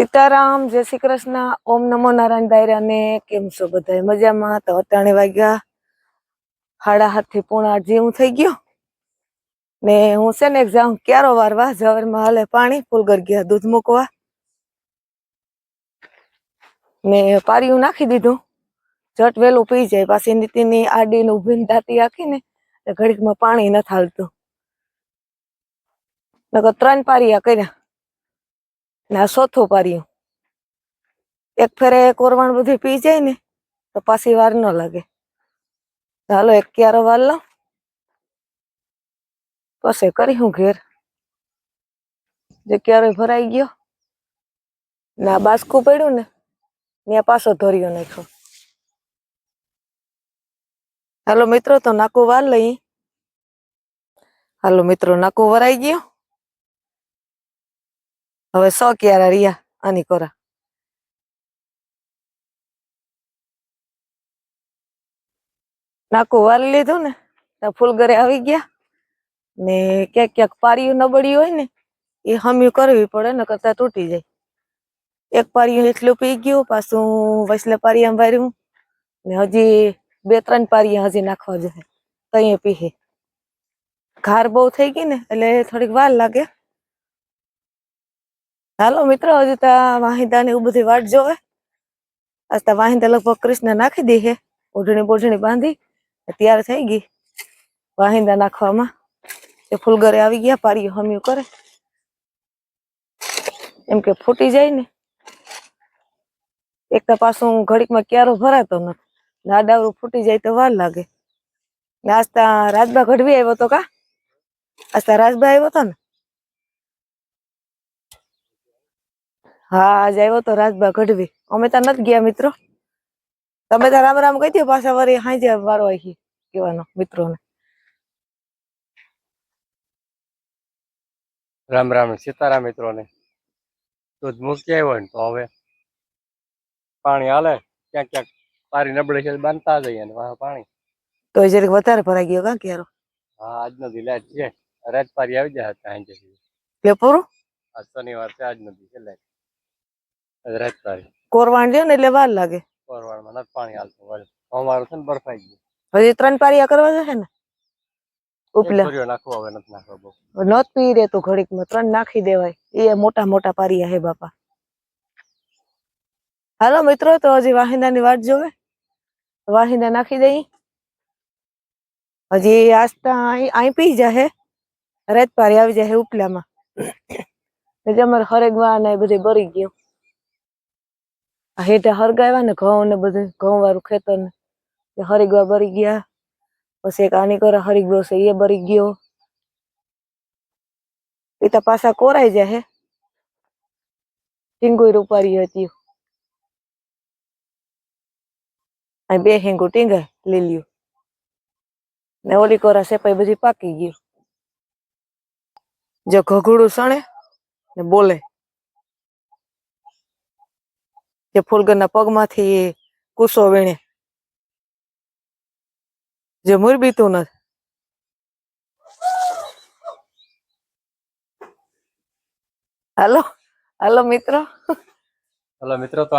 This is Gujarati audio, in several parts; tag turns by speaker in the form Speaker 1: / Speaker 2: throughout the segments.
Speaker 1: સીતારામ, જય શ્રી કૃષ્ણ. ઓમ નમો નારાયણ ભાઈ ને કેમ છો બધા મજામાં? તો અટાણે વાગ્યા. હાડા હાથથી પોણા જેવું થઈ ગયો. ને હું છે ને જાઉં ક્યારો વારવા? જવરમાં હાલે પાણી, ફૂલગર ગયા દૂધ મૂકવા. ને પારિયું નાખી દીધું. જટ વેલું પી જાય. પાછી નીતિની આડી ને ઊભી દાંતી આખી એટલે ઘડીકમાં પાણી નથી હાલતું. નકર ત્રણ પારિયા કર્યા. ને આ ચોથું પાર્યું. એક ફેરે કોરવાણ બધી પી જાય ને, તો પાછી વાર ન લાગે. હાલો, એક ક્યારો વાર લો પછી કરી હું ઘેર. જે ક્યારે ભરાઈ ગયો, ને બાસકું પડ્યું ને ત્યાં પાછો ધોર્યો નાખ્યો. હાલો, મિત્રો, તો નાકું વાર લઈ. હાલો, મિત્રો, નાકું વરાઈ ગયો. હવે સો ક્યારા રહ્યા આની કોરા. નાકું વારી લીધું ને ફૂલ ઘરે આવી ગયા. ને ક્યાંક ક્યાંક પારિયું નબળી હોય ને, એ હમ્યું કરવી પડે ને કરતા તૂટી જાય. એક પારિયું એટલું પી ગયું, પાછું વસલે પારિયા ભર્યું ને હજી બે ત્રણ પારિયા હજી નાખવા જશે તઈ પીહે. ઘાર બહુ થઈ ગઈ ને, એટલે થોડીક વાર લાગે. હાલો મિત્રો, હજુ તો વાહિદા ને એવું બધી વાટ જોવે. આજ તો વાહિદા લગભગ કૃષ્ણ નાખી દી હે ઓઢણી બોઢણી બાંધી તૈયાર થઈ ગઈ વાહિંદા નાખવામાં. એ ફૂલગરે આવી ગયા પારી હમ્યું કરે. એમ કે ફૂટી જાય ને. એક તો પાછું ઘડીકમાં ક્યારો ભરાતો નથી નાડાવરું ફૂટી જાય તો વાર લાગે. ને આજ તા રાજબા ગઢવી આવ્યો તો કા? આજ તા રાજબા આવ્યો તો ને. હા આજ આવ્યો તો રાજબા ગઢવી. અમે ત્યાં નથી ગયા મિત્રો. તમે તો રામ રામ કહી દો પાછા વળી હાંજે વારો આવી કહેવાનો મિત્રોને.
Speaker 2: રામ રામ સીતારામ મિત્રોને. દૂધ મૂકી આવ્યો ને તો હવે પાણી હાલે. ક્યાંક ક્યાંક પારી નબળી છે બાંધતા જઈએ ને વાહ પાણી.
Speaker 1: તો જરીક વધારે ભરાઈ ગયો કા ક્યારો?
Speaker 2: હા આજનો દી લાઈટ છે. રાત પારી આવી જાય સાંજે
Speaker 1: એટલે પૂરું
Speaker 2: આજ શનિવાર છે આજનો દી છે લાઈટ આજ રાત પારી
Speaker 1: કોરવાણ લ્યો ને એટલે વાર લાગે
Speaker 2: કોરવાડમાં નથી પાણી હાલતું વળી અમારું છે ને બરફાઈ ગયું
Speaker 1: હજી ત્રણ પારિયા કરવા જશે ને ઉપલા
Speaker 2: સૂર્યો નાખવો હવે નથી નાખવો બહુ
Speaker 1: નોત પી રે તો ઘડીકમાં ત્રણ નાખી દેવાય એ મોટા મોટા પારિયા હે બાપા હાલો મિત્રો તો હજી વાહિંદાની વાટ જોવે વાહિંદા નાખી દઈ હજી આસ્તા અહીં અહીં પી જાહે રેત પારી આવી જાય ઉપલામાં એટલે અમારે હરેગવા ને એ બધે બરી ગયું આ હેઠે હરગાવ્યા ને ઘઉં ને બધું ઘઉં વાળું ખેતર ને. એ હરિગવા ભરી ગયા. પછી એક આની કરે હરિગવો છે, એ ભરી ગયો. એ તો પાછા કોરાઈ જાય હે. ટીંગુઈ રૂપારી હતી. અહીં બે હિંગુ ટીંગાય લીલ્યું ને ઓલી કોરા સેપાઈ બધી પાકી ગયું. જો ઘઘડું સણે ને બોલે. જે ફૂલગરના પગમાંથી કુસો વીણે. જે મુરબીતું નથી હાલો હાલો મિત્રો.
Speaker 2: હલો મિત્રો તો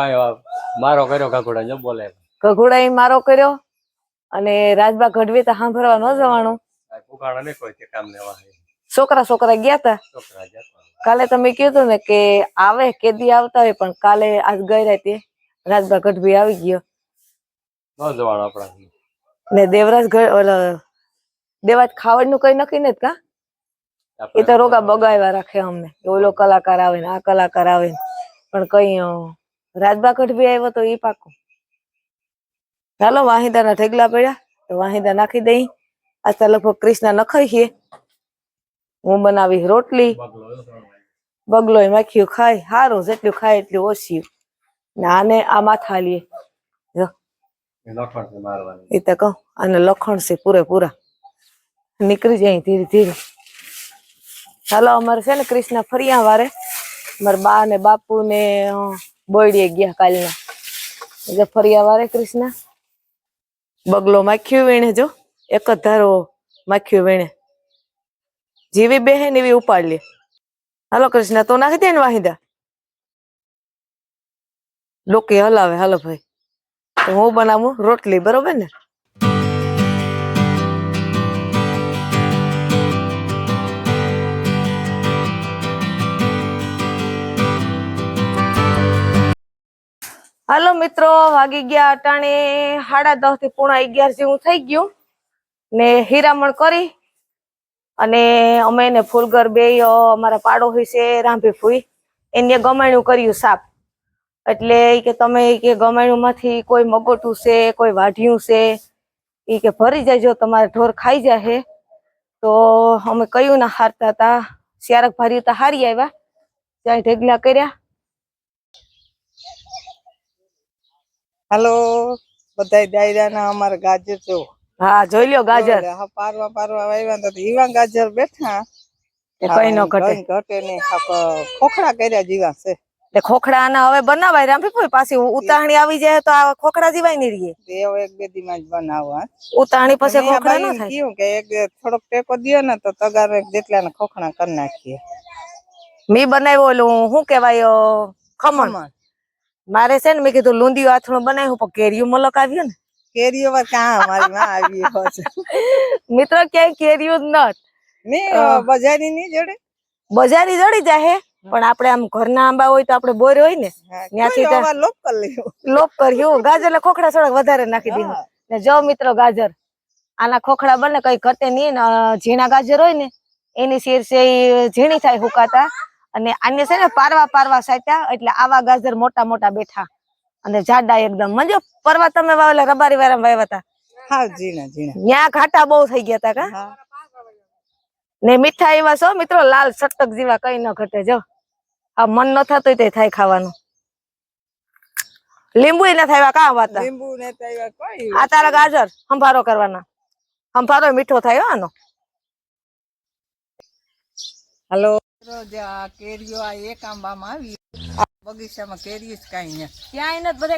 Speaker 2: મારો કર્યો કાકુડા જો બોલે.
Speaker 1: ઘઘુડા મારો કર્યો અને રાજબા ગઢવી તો સાંભળવા ન જવાનું.
Speaker 2: ઉઘાડા નહીં કોઈ કામ લેવા.
Speaker 1: છોકરા છોકરા ગયા તા? કાલે તમે કીધું ને કે આવે કેદી આવતા હોય પણ કાલે આજ ગઈ રાતે રાજભા ગઢવી આવી ગયો.
Speaker 2: ન
Speaker 1: ને દેવરાજ દેવાજ ખાવાનું કઈ નક્કી ને કા? એ તો રોગા બગાવ્યા રાખે અમને. ઓલો કલાકાર આવે ને આ કલાકાર આવે ને. પણ કઈ રાજભા ગઢભી આવ્યો તો એ પાકો. ચાલો વાહિદાના ઠેગલા પડ્યા. તો વાહિદા નાખી દઈ. આજ તો લગભગ ક્રિષ્ના નખાઈ છે. હું બનાવી રોટલી. બગલો માખ્યું ખાય સારું જેટલું ખાય એટલું ઓછું. ને આને આ માથા લઈએ
Speaker 2: લખણ
Speaker 1: એ તો કહું આને લખણ છે પૂરેપૂરા. નીકળી જાય ધીરે ધીરે. ચાલો અમારે છે ને કૃષ્ણ ફરિયા વારે. મારા બા ને બાપુ ને બોયડીએ ગયા કાલના. એટલે ફરિયા વારે કૃષ્ણ. બગલો માખ્યું વીણે જો. એક જ ધારો માખ્યું વીણે. જેવી બહેન એવી ઉપાડ લે. હાલો કૃષ્ણ, તો નાખી દે ને વાહિદા. ડોકી હલાવે, હાલો ભાઈ. હું બનાવું? રોટલી, બરોબર ને? હાલો મિત્રો, વાગી ગયા અટાણે. સાડા દસથી પૂણા અગિયાર જેવું થઈ ગયું. ને હીરામણ કરી. અને અમે એને ફૂલગર બે અમારા પાડોશી છે રાંભી ફૂઈ એને ગમાણ્યું કર્યું સાપ. એટલે કે તમે કે ગમાણ્યું માંથી કોઈ મગોટું છે, કોઈ વાઢિયું છે એ કે ભરી જાય જો તમારે ઢોર ખાઈ જાય તો અમે કયું ના હારતા હતા સ્યારક ભારી તો હારી આવ્યા. ત્યાં ઢેગલા કર્યા.
Speaker 3: હાલો, બધાય ડાયરાના અમારે ગાજર જો.
Speaker 1: હા જોઈ લ્યો ગાજર.
Speaker 3: હા પારવા પારવા વાવ્યા તો ઈવા ગાજર બેઠા.
Speaker 1: એ કઈ નો ઘટે.
Speaker 3: ઘટે નહીં. ખોખડા કર્યા જીવા છે.
Speaker 1: એટલે ખોખડા આના હવે બનાવાય કોઈ પાછી ઉતાહણી આવી જાય તો આ ખોખડા જીવાય નહીં રહીએ
Speaker 3: તે એક બે દી માં જ બનાવવા
Speaker 1: ઉતાહણી પછી ખોખડા ન થાય.
Speaker 3: કીધું કે એક થોડોક ટેકો દયો ને તો તગાર એક જેટલા ને ખોખણા કરી નાખીએ.
Speaker 1: મી બનાવ્યો ઓલું શું કહેવાય ખમણ.
Speaker 3: ખમણ.
Speaker 1: મારે છે ને મેં કીધું લુંદીયું આથણું બનાવ્યું પણ કેરીયું મલક આવ્યું ને.
Speaker 3: કેરીઓ પર કાં અમારી માં આવી છે?
Speaker 1: મિત્રો ક્યાંય કેરીઓ જ નત
Speaker 3: બજારી ની જોડે?
Speaker 1: બજારી જડી જાય પણ આપણે આમ ઘરના આંબા હોય તો આપણે બોર હોય ને ત્યાંથી
Speaker 3: લેવું.
Speaker 1: લોપ કર્યું ગાજર ખોખડા થોડાક વધારે નાખી દીધું. ને જો મિત્રો ગાજર આના ખોખડા બને કઈ ઘટે નહીં ઝીણા ગાજર હોય ને એની શેર છે ઝીણી થાય હુકાતા. અને આને છે ને પારવા પારવા સાટ્યા એટલે આવા ગાજર મોટા મોટા બેઠા. અને જાડા એકદમ મંજો પરવા તમે વાવેલા રબારી વાળા વાવ્યા હતા.
Speaker 3: હા જીણા જીણા
Speaker 1: ત્યાં ઘાટા બહુ થઈ ગયા હતા કા? ને મીઠા એવા છો મિત્રો લાલ સટક જેવા કઈ ન ઘટે જો. આ મન ન થતું તે થાય ખાવાનું. લીંબુ ના થાય કા વાત?
Speaker 3: લીંબુ ને કોઈ
Speaker 1: આ તારા ગાજર સંભારો કરવાના. સંભારો મીઠો થાય આનો.
Speaker 3: હલો. રોજ આ કેરીઓ આ એક આંબામાં આવી. બગીચામાં કેરી જ કાંઈ
Speaker 1: ત્યાં એને બધે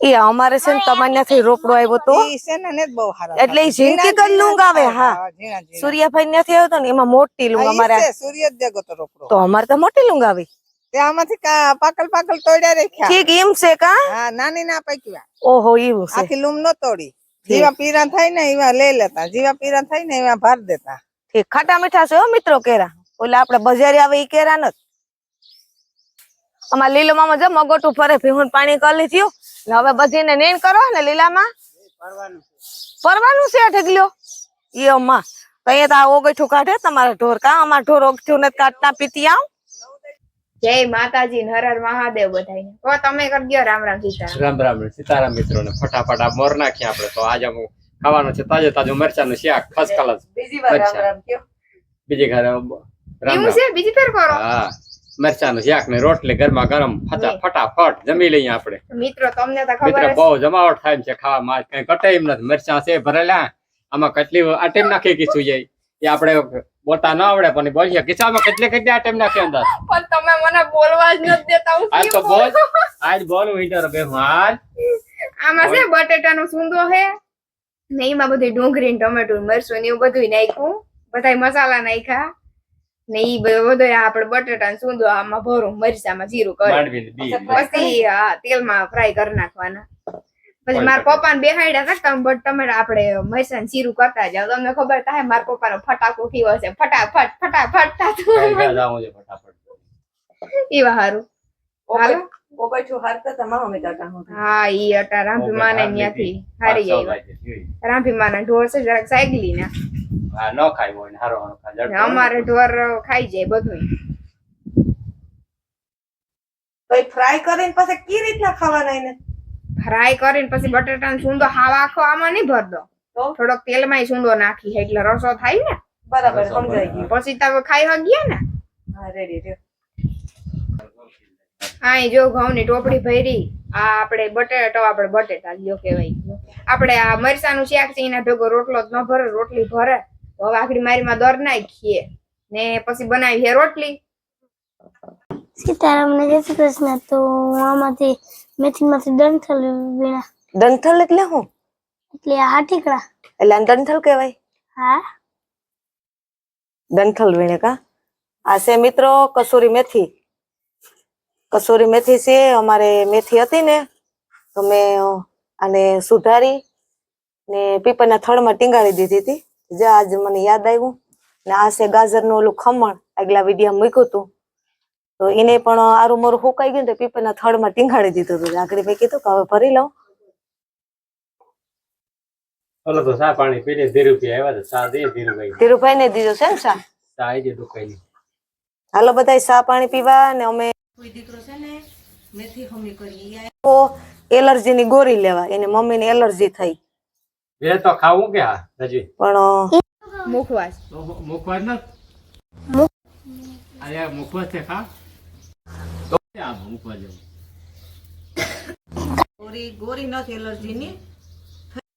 Speaker 1: એ અમારે છે ને તમારે ત્યાંથી રોકડો આવ્યો તો. એટલે ઝીણકી
Speaker 3: ઝીણા
Speaker 1: કદ લૂંગ આવે, હા. સૂર્યાભાઈ ત્યાંથી આવ્યો ને એમાં મોટી લુંગ અમારે
Speaker 3: છે, સૂર્ય તો રોકડો.
Speaker 1: તો અમારે તો મોટી લુંગ આવી.
Speaker 3: આમાંથી પાકલ પાકલ તોડ્યા રાખ્યા.
Speaker 1: ઠીક એમ છે કા?
Speaker 3: હા નાની ના પૈકી
Speaker 1: ઓહો એવું છે.
Speaker 3: આખી લૂમ નો તોડી. જીવા પીરા થાય ને એવા લઈ લેતા. જીવા પીરા થાય ને એવા ભાર દેતા.
Speaker 1: ઠીક ખાટા મીઠા છે હો મિત્રો કેરા. ઓલા આપડે બજારી આવે ઈ કેરા નત અમાર લીલો મામા જો મગોટું ફરે ભીહું પાણી કરી થયું ને હવે બધીને નેન કરો ને લીલામાં. પરવાનું છે. ઢગલ્યો એ અમ્મા તો અહીંયા તો આ ઓગઠું કાઢે તમારા ઢોર કા અમારા ઢોર ઓગઠું નથી કાઢતા પીતી આવ.
Speaker 4: જય માતાજી હરર હર હર મહાદેવ બધાને તો તમે કરજો રામ રામ સીતારામ.
Speaker 2: રામ રામ સીતારામ મિત્રો ને ફટાફટ આ મોર નાખ્યા આપણે. તો આજે હું ખાવાનું છે તાજે તાજું મરચાનું શાક ફર્સ્ટ ક્લાસ
Speaker 1: બીજી
Speaker 2: વાર રામ રામ બીજી ઘરે રામ રામ.
Speaker 4: બીજી ફેર કરો?
Speaker 2: હા. મરચાનું શાક ને રોટલી ગરમા ગરમ ફટા ફટાફટ જમી લઈએ આપણે.
Speaker 4: મિત્રો તમને તો ખબર
Speaker 2: બહુ જમાવટ થાય છે ખાવામાં. કઈ ઘટે એમ નથી. મરચાં છે ભરેલા. આમાં કેટલી આટેમ નાખી કીધું જાય એ આપણે બોલતા ન આવડે પણ બોલીએ કિસ્સામાં કેટલે કેટલી આટેમ નાખી અંદર
Speaker 4: પણ તમે મને બોલવા જ નથી દેતા હું
Speaker 2: આજ તો બોલ? આજ બોલું વિન્ટર બે માર
Speaker 4: આમાં છે બટેટાનો સુંદો હે ને એમાં બધી ડુંગળી ટમેટું મરચું ને એવું બધું નાખ્યું. બધા મસાલા નાખ્યા. ને ઈ બધું આપણે બટેટા ને સૂંદો આમાં ભરું મરચામાં જીરું કરી.
Speaker 2: ને
Speaker 4: પછી? તેલમાં ફ્રાય કરી નાખવાના. પછી મારા પપ્પા ને બેહાડ્યા હતા તમે બટ તમે આપણે મરચાં જીરું કરતા જાવ તમને ખબર થાય મારા પપ્પાનો ફટાકો કેવો છે. ફટાફટ ફટાફટ થાતું એવા હારું. હાલો?
Speaker 1: ઓગઠું હારતા તમામ અમે કાકા હા.
Speaker 4: ઈ અટા રાંભી માને ત્યાંથી હારી જાય રાંભી માના ઢોર છે જરાક સાયકલી ના.
Speaker 2: હા ન ખાઈ હોય ને હારો હારો ખાય.
Speaker 4: અમારે ઢોર ખાઈ જાય બધું
Speaker 1: તો ફ્રાય કરીને પછી કી રીતના ખાવાના એને?
Speaker 4: ફ્રાય કરીને પછી બટેટા સૂંદો હાવ આખો આમાં નહીં ભર દો.
Speaker 1: તેલ
Speaker 4: થોડોક તેલમાં સૂંદો નાખી એટલે રસો થાય ને.
Speaker 1: બરાબર. સમજાઈ ગયું.
Speaker 4: પછી તમે ખાઈ હગ્યા ને.
Speaker 1: હા રેડી રેડી
Speaker 4: હા જો ઘઉં ની ટોપડી ભરી આ આપણે બટેટા આપણે બટેટા લ્યો કહેવાય. આપણે આ મરસાનું શાક છે એના ભેગો રોટલો જ ન ભરે રોટલી ભરે. તો હવે આખરી મારીમાં દર નાખીએ. ને પછી બનાવીએ રોટલી.
Speaker 5: સીતારામને જય શ્રી કૃષ્ણ. તો હું આમાંથી મેથીમાંથી દંથલ વીણા.
Speaker 1: દંથલ એટલે શું
Speaker 5: એટલે આ હાટીકડા
Speaker 1: એટલે દંથલ કહેવાય?
Speaker 5: હા.
Speaker 1: દંથલ વીણે કા? આ છે મિત્રો કસૂરી મેથી. કસૂરી મેથી છે અમારે મેથી હતી ને તો મેં આને સુધારી ને પીપરના થળમાં ટીંગાડી દીધી હતી. જે આજ મને યાદ આવ્યું ને આ છે ગાજરનું ઓલું ખમણ આગલા વિડીયા મૂક્યું હતું. તો એને પણ આરું મારું હુકાઈ ગયું ને તો પીપરના થડમાં ટીંગાડી દીધું હતું. લાકડી મેં કીધું કે હવે ભરી લઉં.
Speaker 2: ચાલો તો ચા પાણી પી ધીરુભાઈ આવ્યા તો ચા દે ધીરુભાઈ.
Speaker 1: ધીરુભાઈ ને દીધો છે ને સા
Speaker 2: ચા આવી દુકાઈ
Speaker 1: હાલો બધા સા પાણી પીવા ને અમે કોઈ દીકરો છે ને મેથી હમી કરી એલર્જી ની ગોળી લેવા. એને મમ્મી ને એલર્જી થઈ.
Speaker 2: એ તો ખાવું કે હા હજી?
Speaker 1: પણ
Speaker 4: મુખવાસ.
Speaker 2: મુખવાસ ને? અરે મુખવાસ છે ખા? તો આ મુખવાસ જેવું
Speaker 1: ગોરી ગોરી નથી એલર્જી ની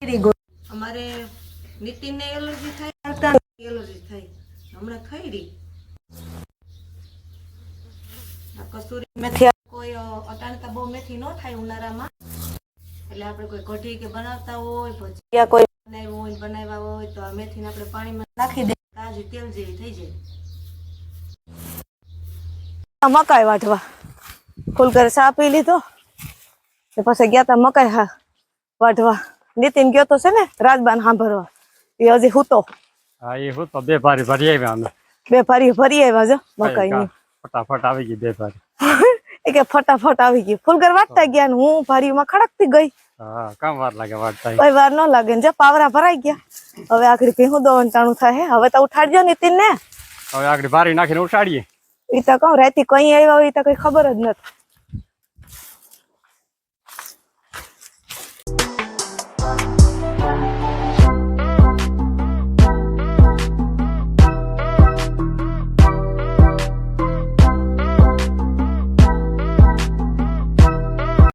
Speaker 1: થઈ અમારે નીતિન ને એલર્જી થાય એલર્જી થઈ. હમણાં ખાઈ રહી. કસૂરી મેથી કોઈ અટાણતા બહુ મેથી ન થાય ઉનાળામાં. કોઈ કઢી કે બનાવતા હોય ભજીયા કોઈ બનાવ્યું હોય બનાવ્યા હોય તો આ મેથીને આપણે પાણીમાં નાખી દઈએ. તાજી તેલ જેવી થઈ જાય. મકાઈ વાટવા ફૂલ કરે ચા પી લીધો પછી ગયા તા મકાઈ હા વાઢવા. નીતિન ગયો તો છે ને રાજબાન સાંભળવા. એ હજી હૂતો.
Speaker 2: હા એ હું બે ભારી ભરી આવ્યા અમે.
Speaker 1: બે ભારી ફરી આવ્યા જો મકાઈ ની
Speaker 2: ફટાફટ આવી ગઈ બે ભારી.
Speaker 1: એ કે ફટાફટ આવી ગઈ. ફૂલગર વાટતા ગયા ને હું ભારીમાં ખડકતી ગઈ.
Speaker 2: હા કામ વાર લાગે વાટતા
Speaker 1: કોઈ વાર ન લાગે ને જે પાવરા ભરાઈ ગયા. હવે આખરી ભીહું દોવંટાણું થાય હે. હવે તો ઉઠાડજો નીતિન ને
Speaker 2: હવે આખરી ભારી નાખીને ઉઠાડીએ.
Speaker 1: એ તો કહું રાતી કઈ આવ્યા હોય એ તો કઈ ખબર જ નથી.